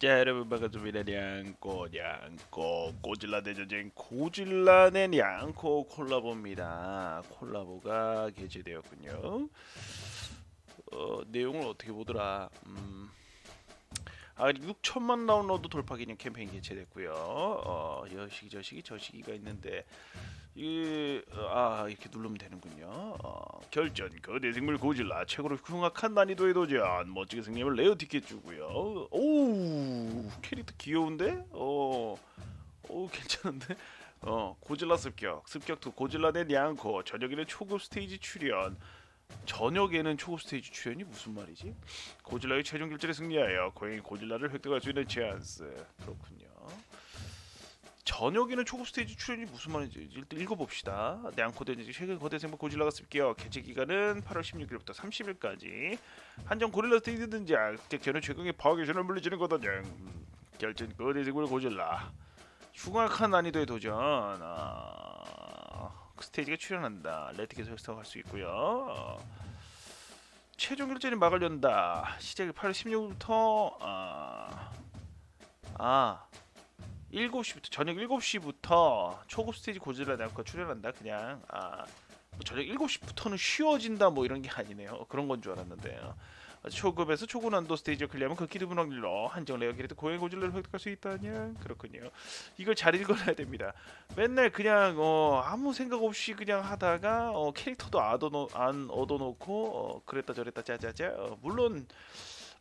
자 여러분 반갑습니다. 냥꼬 냥꼬 고질라 대전쟁 고질라 대 냥꼬 콜라보입니다. 콜라보가 개최되었군요. 어, 내용을 어떻게 보더라? 음, 아 6천만 다운로드 돌파 기념 캠페인 개최됐고요. 어, 여시기 저시기 저시기가 있는데 이, 어, 아 이렇게 누르면 되는군요. 어, 결전 거대 생물 고질라 최고로 흉악한 난이도의 도전 멋지게 승리하면 레어 티켓 주고요. 오 캐릭터 귀여운데? 어, 오 괜찮은데? 어 고질라 습격 습격 투 고질라 대 냥코 저녁에는 초급 스테이지 출연 저녁에는 초급 스테이지 출연이 무슨 말이지? 고질라의 최종 결전에 승리하여 고양이 고질라를 획득할 수 있는 찬스 그렇군요. 저녁에는 초급 스테이지 출연이 무슨 말인지 일단 읽어봅시다. 냥코대지 최근 거대 생물 고질라가 습격 개최 기간은 8월 16일부터 30일까지. 한정 고릴라 스테이지 등장. 격전은 최강의 파괴 전을 물리치는 거다냥 음, 결전 거대 생물 고질라. 흉악한 난이도의 도전. 아, 그 스테이지가 출연한다. 레티켓 획득할 수 있고요. 어, 최종 결전이 막을 연다. 시작이 8월 16일부터 아, 아 7시부터 저녁 7시부터 초급 스테이지 고질라 나카 출연한다 그냥. 아뭐 저녁 7시부터는 쉬워진다 뭐 이런 게 아니네요. 그런 건 줄 알았는데요 초급에서 초고난도 스테이지를 클리어하면 그 기드분 확률로 한정 레어 기리트 고행 고질라를 획득할 수 있다냐? 그렇군요. 이걸 잘 읽어놔야 됩니다. 맨날 그냥 어 아무 생각 없이 그냥 하다가 어 캐릭터도 안, 얻어, 안 얻어놓고 어 그랬다 저랬다 짜자자. 어 물론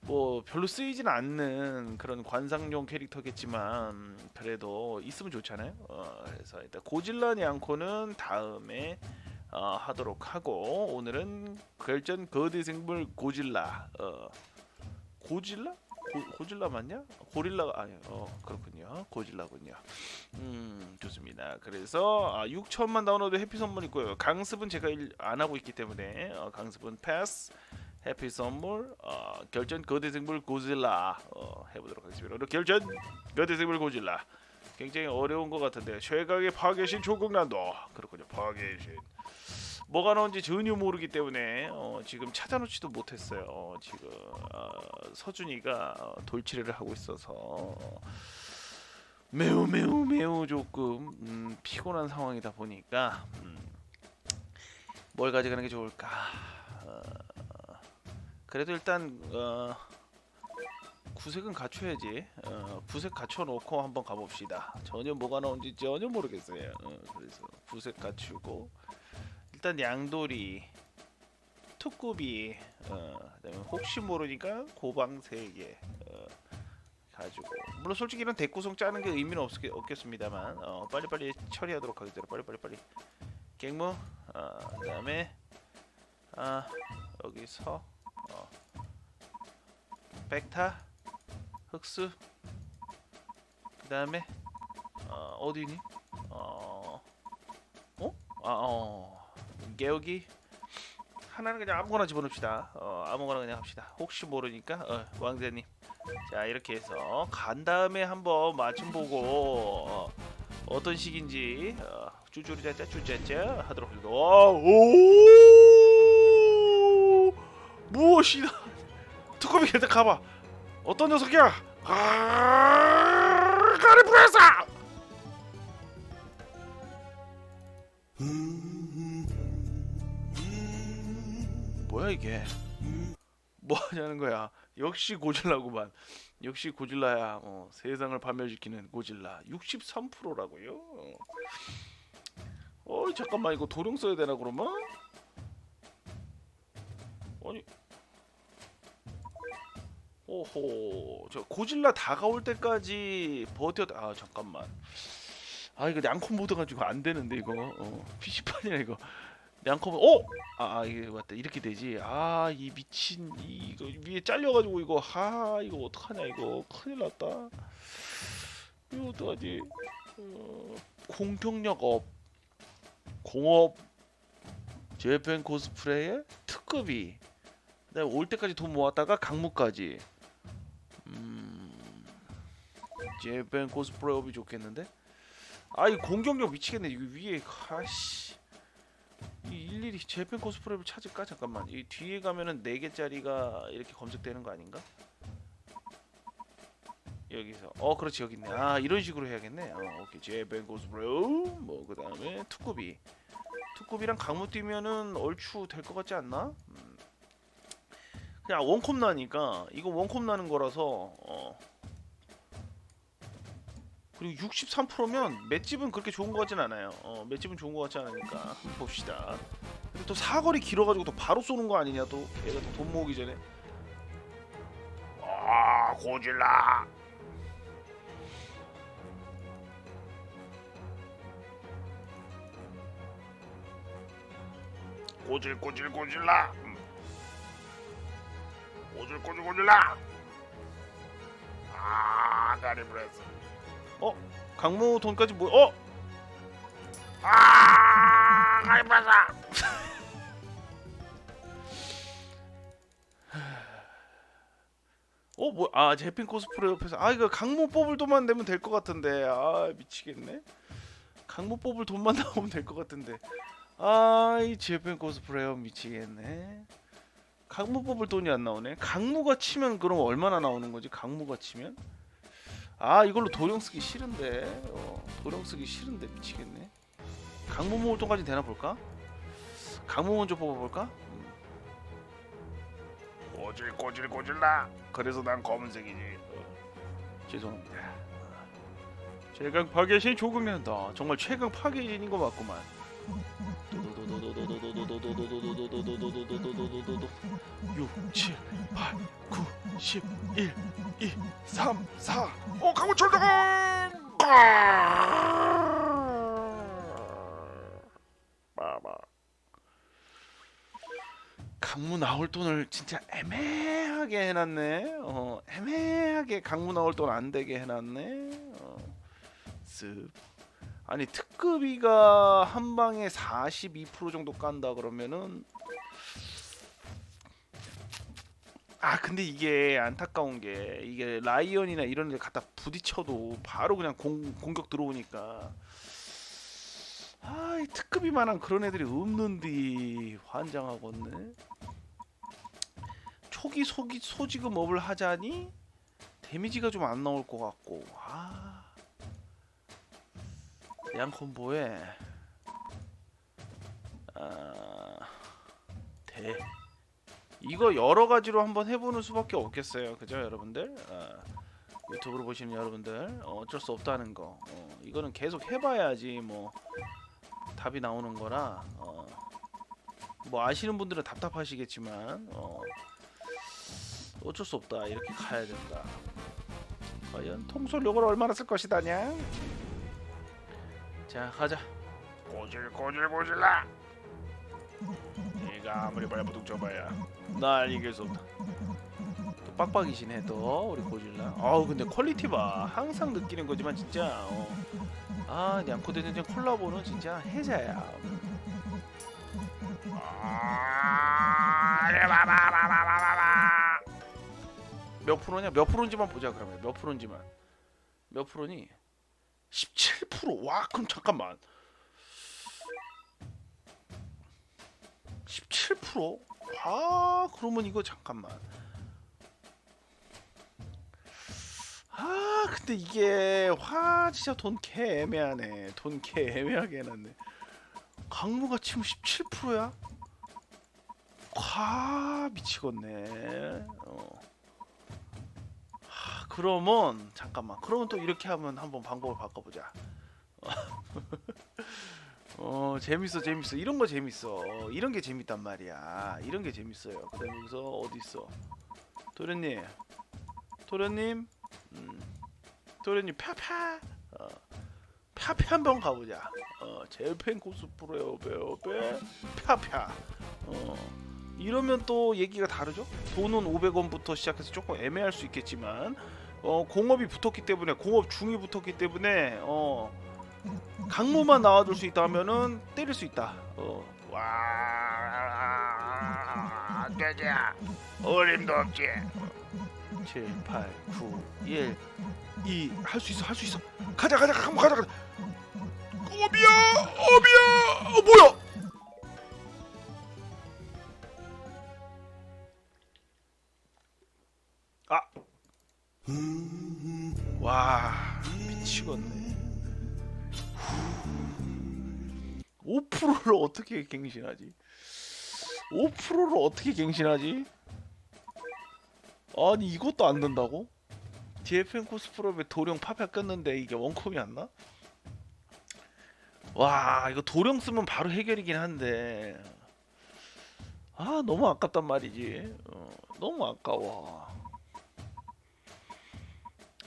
뭐 별로 쓰이진 않는 그런 관상용 캐릭터겠지만 그래도 있으면 좋잖아요. 어, 그래서 일단 고질라 냥코는 다음에 어, 하도록 하고 오늘은 결전 거대 생물 고질라 어, 고질라? 고, 고질라 맞냐? 고릴라가 아니 어 그렇군요 고질라군요 음 좋습니다 그래서 아, 6천만 다운로드 해피 선물 있고요 강습은 제가 일, 안 하고 있기 때문에 어, 강습은 패스 해피 선물 어, 결전 거대 생물 고질라 어, 해보도록 하겠습니다. 결전 거대 생물 고질라 굉장히 어려운 것 같은데 최강의 파괴신 초극 난도 그렇군요 파괴신 뭐가 나온지 전혀 모르기 때문에 어, 지금 찾아놓지도 못했어요. 어, 지금 어, 서준이가 어, 돌치를 하고 있어서 어, 매우 매우 매우 조금 음, 피곤한 상황이다 보니까 음, 뭘 가져가는 게 좋을까? 어, 그래도 일단 어, 구색은 갖춰야지. 어, 구색 갖춰놓고 한번 가봅시다. 전혀 뭐가 나온지 전혀 모르겠어요. 어, 그래서 구색 갖추고 일단 양돌이, 투꾸비, 어, 혹시 모르니까 고방 세 개. 어, 가지고 물론 솔직히 이런 대구성 짜는 게 의미는 없, 없겠습니다만 어, 빨리빨리 처리하도록 하겠습니다. 빨리빨리 빨리. 갱무, 어, 그 다음에 아 여기서 어. 백타 흑수 그 다음에 어, 어디니? 어, 어? 아, 어, 개혁이 하나는 그냥 아무거나 집어넣읍시다. 어, 아무거나 그냥 합시다. 혹시 모르니까 어, 왕자님. 자 이렇게 해서 간 다음에 한번 맞춤 보고 어, 어떤 식인지 어, 쭈쭈리짜짜 쭈짜짜 하도록 하겠습니다. 와, 오! 무엇이다? 두꺼비 걔들 가봐. 어떤 녀석이야? 아, 가리프레사! 뭐야 이게? 뭐 하냐는 거야? 역시 고질라구만. 역시 고질라야. 어, 세상을 파멸시키는 고질라. 63%라고요? 어. 어 잠깐만 이거 도령 써야 되나 그러면? 아니 오호 저 고질라 다가올 때까지 버텨 아 잠깐만. 아 이거 양콤 모드 가지고 안 되는데 이거. 어 PC판이야 이거. 양콤 어? 아, 아 이게 맞다. 이렇게 되지? 아 이 미친 이거 위에 잘려가지고 이거 하 이거 어떡하냐 이거. 큰일 났다. 이거 어떡하지? 어, 공격력 업. 공업. 재팬 코스프레의 특급이. 그다음에 올 때까지 돈 모았다가 강무까지 음. 재팬 코스프레업이 좋겠는데? 아이 공격력 미치겠네. 이거 위에 아씨. 이 일일이 재팬 코스프레를 찾을까? 잠깐만. 이 뒤에 가면은 네 개짜리가 이렇게 검색되는 거 아닌가? 여, 여기서. 어 그렇지. 여기 있네. 아 이런 식으로 해야겠네. 어 오케이. 제벤 고스브로 뭐 그 다음에 투쿠비. 투쿠비랑 강무 뛰면은 얼추 될 것 같지 않나? 음. 그냥 원컵 나니까 이거 원컵 나는 거라서 어. 그리고 63%면 맷집은 그렇게 좋은 것 같진 않아요. 어 맷집은 좋은 것 같지 않으니까. 봅시다. 근데 또 사거리 길어가지고 또 바로 쏘는 거 아니냐 또. 얘가 또 돈 모으기 전에. 아 고질라. 고질 고질 고질라 고질라. 아 가리브레스 어 강무 돈까지 뭐 어? 아 가리브레스 어 뭐 아 제핀 코스프레 옆에서 아 이거 강무 뽑을 돈만 내면 될 것 같은데. 아 미치겠네. 강무 뽑을 돈만 나오면 될 것 같은데. 아이 제핀 코스프레어 미치겠네 강무 뽑을 돈이 안 나오네. 강무가 치면 그럼 얼마나 나오는 거지? 강무가 치면? 아 이걸로 도령 쓰기 싫은데. 어, 도령 쓰기 싫은데 미치겠네. 강무 모을 돈까지 되나 볼까? 강무 먼저 뽑아볼까? 음. 꼬질 꼬질 꼬질라 그래서 난 검은색이지. 어, 죄송합니다. 최강 파괴신 조금이한다. 정말 최강 파괴신인 거 맞구만 6, 7, 8, 9, 10, 1, 2, 3, 4 어, 강원 철덕은! 마마 강무 나올 돈을 진짜 애매하게 해놨네. 어, 애매하게 강무 나올 돈 안 되게 해놨네. 어, 습. 아니 특급이가 한 방에 42% 정도 깐다 그러면은 아 근데 이게 안타까운 게 이게 라이언이나 이런 데 갖다 부딪혀도 바로 그냥 공, 공격 들어오니까. 아이 특급이만한 그런 애들이 없는디 환장하겠네. 초기 소기 소지금 업을 하자니 데미지가 좀 안 나올 것 같고. 아. 양콤보에. 아, 대 이거 여러 가지로 한번 해보는 수밖에 없겠어요, 그죠, 여러분들? 아, 유튜브로 보시는 여러분들 어, 어쩔 수 없다는 거. 어, 이거는 계속 해봐야지 뭐 답이 나오는 거라. 어, 뭐 아시는 분들은 답답하시겠지만 어, 어쩔 수 없다. 이렇게 가야 된다. 과연 통솔력을 얼마나 쓸 것이다냐? 자 가자. 고질 고질 고질라. 네가 아무리 발버둥 쳐봐야 날 이길 수 없다. 또 빡빡이시네 또 우리 고질라. 아우 근데 퀄리티 봐. 항상 느끼는 거지만 진짜. 어. 아 냥코 대전쟁 콜라보는 진짜 해자야. 몇 프로냐? 몇 프로인지만 보자 그러면 몇 프로인지만 몇 프로니? 17%? 와 그럼 잠깐만 17%? 아 그러면 이거 잠깐만 아 근데 이게 와 진짜 돈 개 애매하네 돈 개 애매하게 해놨네 강무가 치면 17%야? 와 미치겠네 어. 하, 그러면 잠깐만 그러면 또 이렇게 하면 한번 방법을 바꿔보자 어 재밌어 재밌어. 이런 거 재밌어. 어, 이런 게 재밌단 말이야. 이런 게 재밌어요. 그다음에 여기서 어디 있어? 도련님. 도련님? 음. 도련님 펴펴 어. 펴펴 한번 가보자. 어 제팬 코스프레어 배어배 펴펴 어. 이러면 또 얘기가 다르죠? 돈은 500원부터 시작해서 조금 애매할 수 있겠지만 어 공업이 붙었기 때문에 공업 중이 붙었기 때문에 어 강모만 나와줄 수 있다면은 때릴 수 있다. 어. 와, 되자. 어림도 없지. 7, 8, 9, 1, 2. 할 수 있어, 할 수 있어. 가자, 가자, 강모 가자, 가자. 어비야, 어비야. 어 뭐야? 아. 와 미치겠네 5%를 어떻게 갱신하지? 5%를 어떻게 갱신하지? 아니 이것도 안 된다고? DFN 코스프로의 도령 파편 꼈는데 이게 원콤이 안 나? 와 이거 도령 쓰면 바로 해결이긴 한데. 아 너무 아깝단 말이지. 어, 너무 아까워.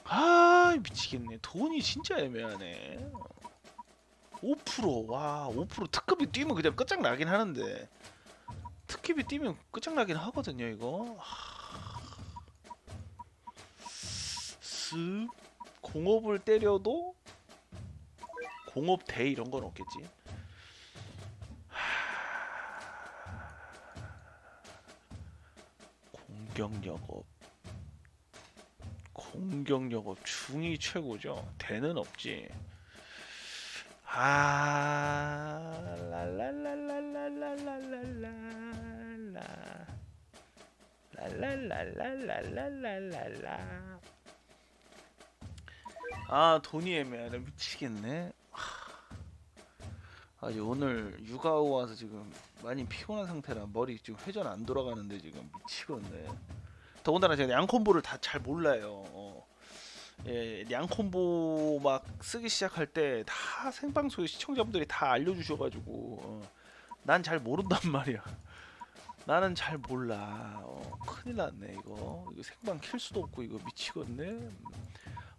아 미치겠네. 돈이 진짜 애매하네 5%와 5% 특급이 뛰면 그냥 끝장나긴 하는데. 특급이 뛰면 끝장나긴 하거든요 이거. 쓱 공업을 때려도 공업 대 이런 건 없겠지. 공격력업. 공격력업 중이 최고죠. 대는 없지 아 랄랄랄랄랄랄랄랄라. 랄랄랄랄랄랄랄라. 아 돈이 애매하네 미치겠네. 아 오늘 육아 와서 지금 많이 피곤한 상태라 머리 지금 회전 안 돌아가는데 지금 미치겠네. 더군다나 제가 양콤보를 다 잘 몰라요. 어. 예, 양콤보 막 쓰기 시작할 때 다 생방송에 시청자분들이 다 알려주셔가지고 어, 난잘 모른단 말이야. 나는 잘 몰라. 어, 큰일 났네 이거. 이거 생방 킬 수도 없고 이거 미치겠네. 음.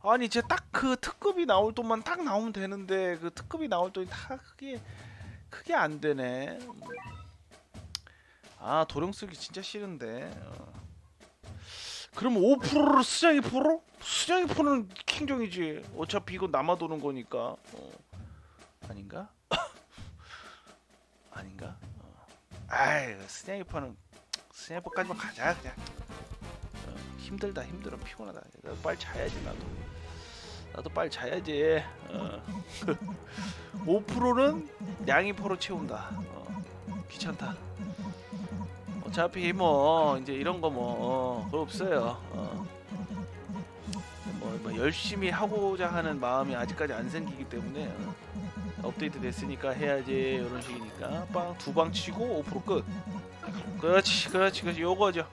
아니 이제 딱 그 특급이 나올 돈만 딱 나오면 되는데 그 특급이 나올 돈이 다 크게 크게 안 되네. 음. 아 도령 쓰기 진짜 싫은데. 어. 그럼 5%를 수장이 포로? 수장이 포는 킹종이지. 어차피 이건 남아 도는 거니까. 어. 아닌가? 아닌가? 어. 아이, 수장이 포는 수장이 포까지만 가자 그냥. 어, 힘들다 힘들어 피곤하다. 나도 빨리 자야지 나도. 나도 빨리 자야지. 어. 5%는 양이 포로 채운다. 어. 귀찮다. 어차피 뭐 이제 이런 거뭐 어, 없어요. 어. 뭐, 뭐 열심히 하고자 하는 마음이 아직까지 안 생기기 때문에 어. 업데이트 됐으니까 해야지 이런 식이니까 빵 두 방 치고 5% 끝. 그렇지, 그렇지, 그렇지. 요거죠.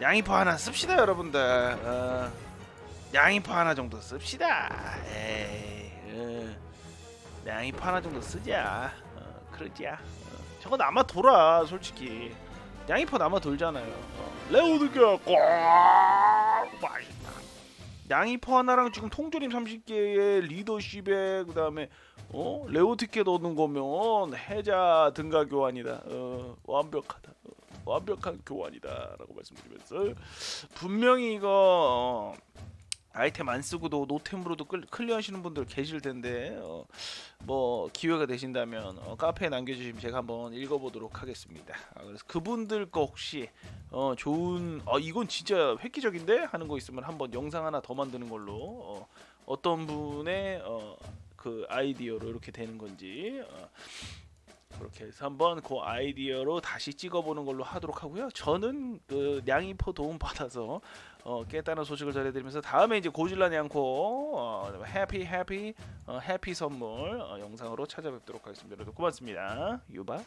양이퍼 하나 씁시다 여러분들. 어. 양이퍼 하나 정도 씁시다. 에이, 어. 양이퍼 하나 정도 쓰자. 어, 그러자. 어. 저거 남아 돌아, 솔직히. 양이퍼 남아 돌잖아요. 어. 레오드가 꽉 맛있다. 양이퍼 하나랑 지금 통조림 30개에 리더십에 그다음에 어 레오 티켓 얻는 거면 해자 등가 교환이다. 어, 완벽하다. 어, 완벽한 교환이다라고 말씀드리면서 분명히 이거 어, 아이템 안 쓰고도 노템으로도 끌- 클리어 하시는 분들 계실 텐데 어, 뭐 기회가 되신다면 어, 카페에 남겨주시면 제가 한번 읽어보도록 하겠습니다. 아, 그래서 그분들 거 혹시 어, 좋은 어, 이건 진짜 획기적인데 하는 거 있으면 한번 영상 하나 더 만드는 걸로 어, 어떤 분의 어, 그 아이디어로 이렇게 되는 건지 어, 그렇게 해서 한번 그 아이디어로 다시 찍어보는 걸로 하도록 하고요. 저는 그 냥이포 도움 받아서 어, 깨다는 소식을 전해드리면서 다음에 이제 고질라 냥코 어, 해피 해피 어, 해피 선물 어, 영상으로 찾아뵙도록 하겠습니다. 여러분 고맙습니다. 유바.